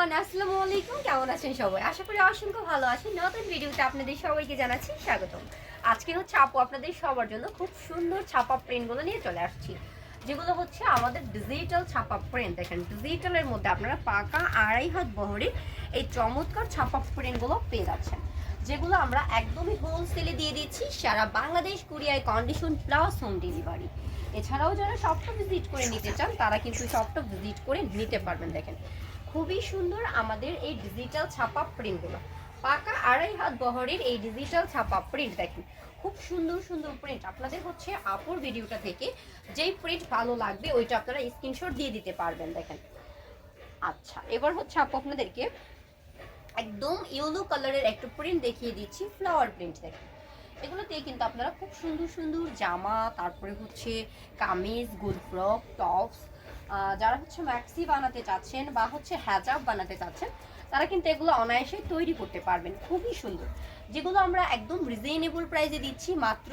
Everyone, আসসালামু আলাইকুম। কেমন আছেন সবাই? আশা করি অসংখ্য ভালো আছেন। নতুন ভিডিওতে আপনাদের সবাইকে জানাচ্ছি স্বাগতম। আজকে হচ্ছে আপু আপনাদের সবার জন্য খুব সুন্দর ছাপা প্রিন্টগুলো নিয়ে চলে আসছি। যেগুলো হচ্ছে আমাদের ডিজিটাল ছাপা প্রিন্ট দেখেন ডিজিটালের মধ্যে আপনারা পাকা আড়াই হাত বহরে এই চমৎকার ছাপা প্রিন্টগুলো পেয়ে যাচ্ছেন। যেগুলো আমরা একদমই হোলসেলে দিয়ে দিচ্ছি, সারা বাংলাদেশ কুরিয়ায় কন্ডিশন প্লাস হোম ডেলিভারি এছাড়াও যারা শপটা ভিজিট করে নিতে চান, তারা কিন্তু শপটা ভিজিট করে নিতে পারবেন, দেখেন। খুবই সুন্দর আমাদের এই ডিজিটাল ছাপা প্রিন্টগুলো পাকা আড়াই হাত বহরের এই ডিজিটাল ছাপা প্রিন্ট দেখেন। খুব সুন্দর সুন্দর প্রিন্ট আপনাদের হচ্ছে আপুর ভিডিওটা থেকে যেই প্রিন্ট ভালো লাগবে, ওইটা আপনারা স্ক্রিনশট দিয়ে দিতে পারবেন, দেখেন। আচ্ছা এবার হচ্ছে আপু আপনাদেরকে একদম ইয়েলো কালারের একটা প্রিন্ট দেখিয়ে দিচ্ছি ফ্লাওয়ার প্রিন্ট দেখেন। এগুলোতে কিন্তু আপনারা খুব সুন্দর সুন্দর জামা, তারপরে হচ্ছে কামিজ গুল ফ্রক টপস যারা হচ্ছে ম্যাক্সি বানাতে চাচ্ছেন বা হচ্ছে হ্যাজাব বানাতে চাচ্ছেন, তারা কিন্তু এগুলো অনায়াসে তৈরি করতে পারবেন। খুবই সুন্দর। যেগুলো আমরা একদম রিজনেবল প্রাইসে দিচ্ছি, মাত্র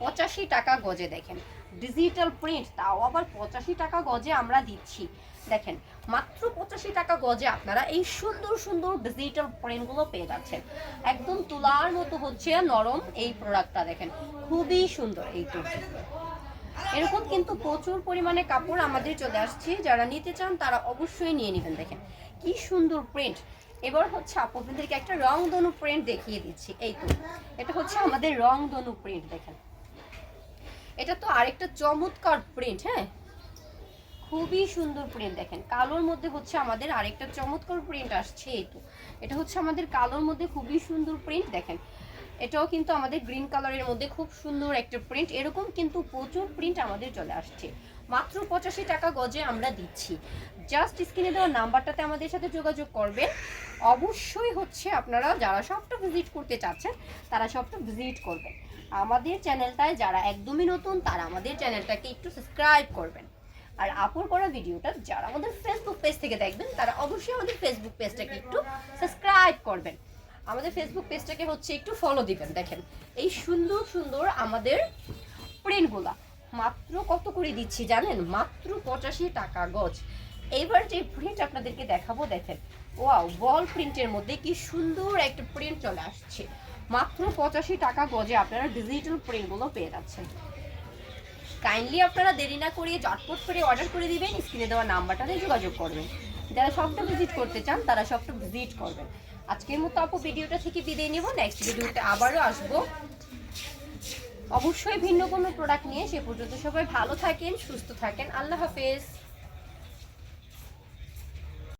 পঁচাশি টাকা গজে, দেখেন। ডিজিটাল প্রিন্ট তাও আবার পঁচাশি টাকা গজে আমরা দিচ্ছি। দেখেন, মাত্র পঁচাশি টাকা গজে আপনারা এই সুন্দর সুন্দর ডিজিটাল প্রিন্টগুলো পেয়ে যাচ্ছেন। একদম তুলার মতো হচ্ছে নরম এই প্রোডাক্টটা দেখেন। খুবই সুন্দর এই কুর্তি এরকম কিন্তু প্রচুর পরিমাণে কাপড় আমাদের চলে আসছে। যারা নিতে চান তারা অবশ্যই নিয়ে নেবেন। দেখেন, কি সুন্দর প্রিন্ট এবার হচ্ছে আপনাদেরকে একটা রং ধনু প্রিন্ট দেখিয়ে দিচ্ছি। এই তো, এটা হচ্ছে আমাদের রং ধনু প্রিন্ট দেখেন। এটা তো আরেকটা চমৎকার প্রিন্ট হ্যাঁ? খুবই সুন্দর প্রিন্ট দেখেন। কালোর মধ্যে হচ্ছে আমাদের আরেকটা চমৎকার প্রিন্ট আসছে, এই তো। এটা হচ্ছে আমাদের কালোর মধ্যে খুবই সুন্দর প্রিন্ট দেখেন। এটাও কিন্তু আমাদের গ্রিন কালারের মধ্যে খুব সুন্দর একটা প্রিন্ট এরকম কিন্তু প্রচুর প্রিন্ট আমাদের চলে আসছে। মাত্র পঁচাশি টাকা গজে আমরা দিচ্ছি। জাস্ট স্ক্রিনে দেওয়া নাম্বারটাতে আমাদের সাথে যোগাযোগ করবেন। অবশ্যই হচ্ছে আপনারা যারা সবটা ভিজিট করতে চাচ্ছেন, তারা সবটা ভিজিট করবেন। আমাদের চ্যানেলটায় যারা একদমই নতুন, তারা আমাদের চ্যানেলটাকে একটু সাবস্ক্রাইব করবেন। আর আপলোড করা ভিডিওটা যারা আমাদের ফেসবুক পেজ থেকে দেখবেন, তারা অবশ্যই আমাদের ফেসবুক পেজটাকে একটু সাবস্ক্রাইব করবেন। আমাদের ফেসবুক পেজটাকে হচ্ছে একটু ফলো দিবেন। দেখেন, এই সুন্দর সুন্দর আমাদের প্রিন্টগুলা মাত্র কত করে দিচ্ছি জানেন? মাত্র পঁচাশি টাকা গজ। এইবার যে প্রিন্ট আপনাদেরকে দেখাবো, দেখেন। ওয়াও বল প্রিন্টের মধ্যে কি সুন্দর একটা প্রিন্ট চলে আসছে। মাত্র পঁচাশি টাকা গজে আপনারা ডিজিটাল প্রিন্টগুলো পেয়ে যাচ্ছেন। কাইন্ডলি আপনারা দেরি না করিয়ে চটপট করে অর্ডার করে দিবেন স্ক্রিনে দেওয়া নাম্বারটাতে যোগাযোগ করবেন। যারা সবটা ভিজিট করতে চান, তারা সবটা ভিজিট করবেন। আজকের মতো আপু ভিডিওটা থেকে বিদায় নেব। নেক্সট ভিডিওতে আবারও আসব। অবশ্যই ভিন্ন কোনো প্রোডাক্ট নিয়ে। সে পর্যন্ত সবাই ভালো থাকেন, সুস্থ থাকেন। আল্লাহ হাফেজ।